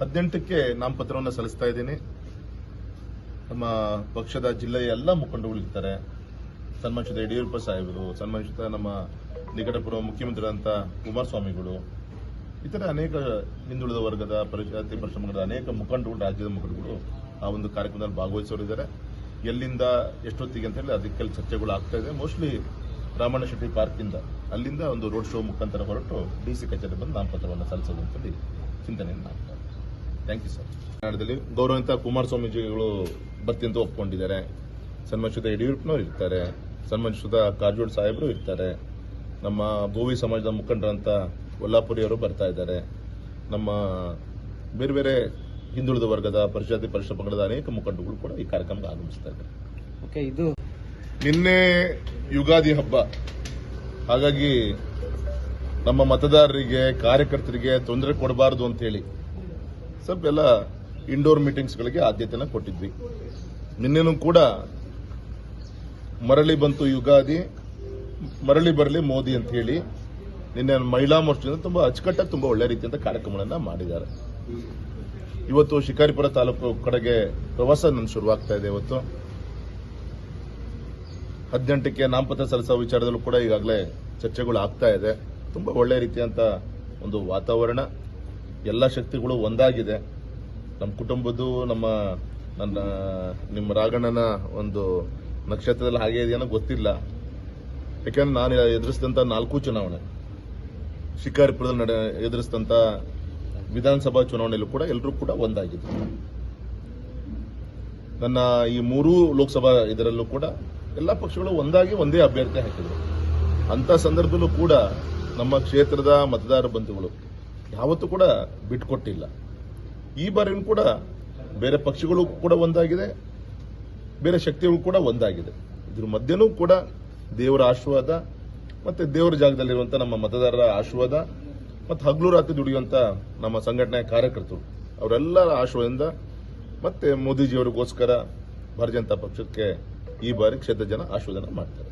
ಹದಿನೆಂಟಕ್ಕೆ ನಾಮಪತ್ರವನ್ನು ಸಲ್ಲಿಸ್ತಾ ಇದ್ದೀನಿ. ನಮ್ಮ ಪಕ್ಷದ ಜಿಲ್ಲೆಯ ಎಲ್ಲ ಮುಖಂಡಗಳು ಇರ್ತಾರೆ. ಸನ್ಮಾನಿಸಿದ ಯಡಿಯೂರಪ್ಪ ಸಾಹೇಬರು ಸನ್ಮಾನಿಸಿದ ನಮ್ಮ ನಿಕಟಪೂರ್ವ ಮುಖ್ಯಮಂತ್ರಿಗಳಂತ ಕುಮಾರಸ್ವಾಮಿಗಳು ಇತರ ಅನೇಕ ಹಿಂದುಳಿದ ವರ್ಗದ ಪರಿಜಾತಿ ಪರಿಶ್ರಮಗಳ ಅನೇಕ ಮುಖಂಡಗಳು ರಾಜ್ಯದ ಮುಖಂಡಗಳು ಆ ಒಂದು ಕಾರ್ಯಕ್ರಮದಲ್ಲಿ ಭಾಗವಹಿಸೋರಿದ್ದಾರೆ ಎಲ್ಲಿಂದ ಎಷ್ಟೊತ್ತಿಗೆ ಅಂತ ಹೇಳಿ ಅದಕ್ಕೆಲ್ಲ ಚರ್ಚೆಗಳು ಆಗ್ತಾ ಇದೆ. ಮೋಸ್ಟ್ಲಿ ರಾಮಣ್ಣ ಶೆಟ್ಟಿ ಪಾರ್ಕಿಂದ ಅಲ್ಲಿಂದ ಒಂದು ರೋಡ್ ಶೋ ಮುಖಾಂತರ ಹೊರಟು ಡಿ ಸಿ ಕಚೇರಿ ಬಂದು ನಾಮಪತ್ರವನ್ನು ಸಲ್ಲಿಸೋದು ಅಂತೇಳಿ ಚಿಂತನೆಯನ್ನು ಮಾಡ್ತಾರೆ ಥ್ಯಾಂಕ್ ಯು ಸರ್ ಕನ್ನಡದಲ್ಲಿ ಗೌರವಂತ ಕುಮಾರಸ್ವಾಮೀಜಿಗಳು ಬರ್ತಿ ಅಂತ ಒಪ್ಕೊಂಡಿದ್ದಾರೆ. ಸನ್ಮಾನಿಸಿದ ಯಡಿಯೂರಪ್ಪನವರು ಇರ್ತಾರೆ. ಸನ್ಮಾನಿಸಿದ ಕಾರಜೋಳ ಸಾಹೇಬರು ಇರ್ತಾರೆ. ನಮ್ಮ ಭೂವಿ ಸಮಾಜದ ಮುಖಂಡರಂತ ಕೊಲ್ಲಾಪುರಿಯವರು ಬರ್ತಾ ಇದ್ದಾರೆ. ನಮ್ಮ ಬೇರೆ ಬೇರೆ ಹಿಂದುಳಿದ ವರ್ಗದ ಪರಿಷತ್ ಪರಿಷತ್ ಪಂಗಡದ ಅನೇಕ ಮುಖಂಡಗಳು ಕೂಡ ಈ ಕಾರ್ಯಕ್ರಮಕ್ಕೆ ಆಗಮಿಸ್ತಾ ಇದ್ದಾರೆ. ಓಕೆ ಇದು ನಿನ್ನೆ ಯುಗಾದಿ ಹಬ್ಬ. ಹಾಗಾಗಿ ನಮ್ಮ ಮತದಾರರಿಗೆ ಕಾರ್ಯಕರ್ತರಿಗೆ ತೊಂದರೆ ಕೊಡಬಾರದು ಅಂತ ಸ್ವಲ್ಪ ಎಲ್ಲ ಇಂಡೋರ್ ಮೀಟಿಂಗ್ಸ್ಗಳಿಗೆ ಆದ್ಯತೆನ ಕೊಟ್ಟಿದ್ವಿ. ನಿನ್ನೆನೂ ಕೂಡ ಮರಳಿ ಬಂತು ಯುಗಾದಿ. ಮರಳಿ ಬರಲಿ ಮೋದಿ ಅಂತ ಹೇಳಿ ನಿನ್ನೆ ಮಹಿಳಾ ಮೋರ್ಚಾದಿಂದ ತುಂಬಾ ಅಚ್ಚುಕಟ್ಟಾಗಿ ತುಂಬಾ ಒಳ್ಳೆ ರೀತಿಯಿಂದ ಕಾರ್ಯಕ್ರಮಗಳನ್ನು ಮಾಡಿದ್ದಾರೆ. ಇವತ್ತು ಶಿಕಾರಿಪುರ ತಾಲೂಕು ಕಡೆಗೆ ಪ್ರವಾಸ ನನ್ನ ಶುರುವಾಗ್ತಾ ಇದೆ ಇವತ್ತು. ಹದಿನೆಂಟಕ್ಕೆ ನಾಮಪತ್ರ ಸಲ್ಲಿಸೋ ವಿಚಾರದಲ್ಲೂ ಕೂಡ ಈಗಾಗಲೇ ಚರ್ಚೆಗಳು ಆಗ್ತಾ ಇದೆ. ತುಂಬಾ ಒಳ್ಳೆ ರೀತಿಯಂತ ಒಂದು ವಾತಾವರಣ. ಎಲ್ಲ ಶಕ್ತಿಗಳು ಒಂದಾಗಿದೆ. ನಮ್ಮ ಕುಟುಂಬದ್ದು, ನಮ್ಮ, ನನ್ನ, ನಿಮ್ಮ ರಾಗಣ್ಣನ ಒಂದು ನಕ್ಷತ್ರದಲ್ಲಿ ಹಾಗೆ ಇದೆಯೋ ಗೊತ್ತಿಲ್ಲ. ಯಾಕಂದ್ರೆ ನಾನು ಎದುರಿಸಿದಂಥ ನಾಲ್ಕು ಚುನಾವಣೆ. ಶಿಕಾರಿಪುರದಲ್ಲಿ ನಡೆ ಎದುರಿಸಿದಂಥ ವಿಧಾನಸಭಾ ಚುನಾವಣೆಯಲ್ಲೂ ಕೂಡ ಎಲ್ಲರೂ ಕೂಡ ಒಂದಾಗಿದೆ. ನನ್ನ ಈ ಮೂರೂ ಲೋಕಸಭಾ ಇದರಲ್ಲೂ ಕೂಡ ಎಲ್ಲ ಪಕ್ಷಗಳು ಒಂದಾಗಿ ಒಂದೇ ಅಭ್ಯರ್ಥಿ ಹಾಕಿದ್ರು. ಅಂತ ಸಂದರ್ಭದಲ್ಲೂ ಕೂಡ ನಮ್ಮ ಕ್ಷೇತ್ರದ ಮತದಾರ ಬಂಧುಗಳು ಯಾವತ್ತೂ ಕೂಡ ಬಿಟ್ಕೊಟ್ಟಿಲ್ಲ. ಈ ಬಾರಿಯೂ ಕೂಡ ಬೇರೆ ಪಕ್ಷಗಳು ಕೂಡ ಒಂದಾಗಿದೆ, ಬೇರೆ ಶಕ್ತಿಗಳು ಕೂಡ ಒಂದಾಗಿದೆ. ಇದ್ರ ಮಧ್ಯನೂ ಕೂಡ ದೇವರ ಆಶೀರ್ವಾದ ಮತ್ತೆ ದೇವರ ಜಾಗದಲ್ಲಿರುವಂಥ ನಮ್ಮ ಮತದಾರರ ಆಶೀರ್ವಾದ ಮತ್ತು ಹಗಲು ರಾತ್ರಿ ದುಡಿಯುವಂತ ನಮ್ಮ ಸಂಘಟನೆಯ ಕಾರ್ಯಕರ್ತರು, ಅವರೆಲ್ಲರ ಆಶೀರ್ವಾದದಿಂದ ಮತ್ತೆ ಮೋದಿಜಿಯವರಿಗೋಸ್ಕರ ಭಾರತೀಯ ಜನತಾ ಪಕ್ಷಕ್ಕೆ ಈ ಬಾರಿ ಕ್ಷೇತ್ರ ಜನ ಆಶೀರ್ವಾದನ ಮಾಡ್ತಾರೆ.